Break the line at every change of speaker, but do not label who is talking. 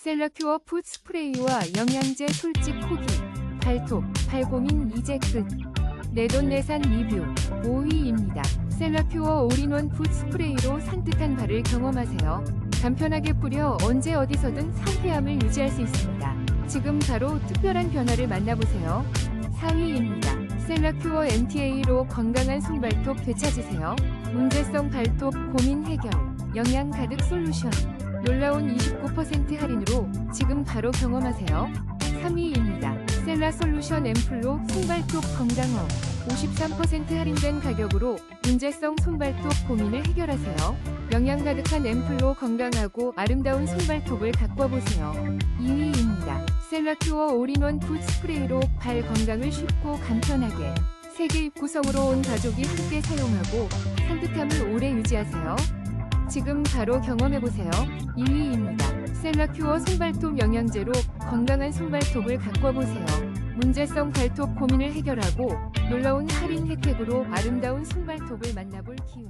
셀러큐어 풋 스프레이와 영양제 솔직 후기 발톱 발고민 이제 끝 내돈내산 리뷰 5위입니다. 셀러큐어 올인원 풋 스프레이로 산뜻한 발을 경험하세요. 간편하게 뿌려 언제 어디서든 상쾌함을 유지할 수 있습니다. 지금 바로 특별한 변화를 만나보세요. 4위입니다. 셀러큐어 MTA로 건강한 손발톱 되찾으세요. 문제성 발톱 고민 해결 영양 가득 솔루션 놀라운 29% 할인으로 지금 바로 경험하세요. 3위입니다. 셀라 솔루션 앰플로 손발톱 건강업 53% 할인된 가격으로 문제성 손발톱 고민을 해결하세요. 영양 가득한 앰플로 건강하고 아름다운 손발톱을 가꿔보세요. 2위입니다. 셀라큐어 올인원 풋 스프레이로 발 건강을 쉽고 간편하게 세계 입 구성으로 온 가족이 함께 사용하고 산뜻함을 오래 유지하세요. 지금 바로 경험해보세요. 2위입니다. 셀라큐어 손발톱 영양제로 건강한 손발톱을 가꿔보세요. 문제성 발톱 고민을 해결하고 놀라운 할인 혜택으로 아름다운 손발톱을 만나볼 기회.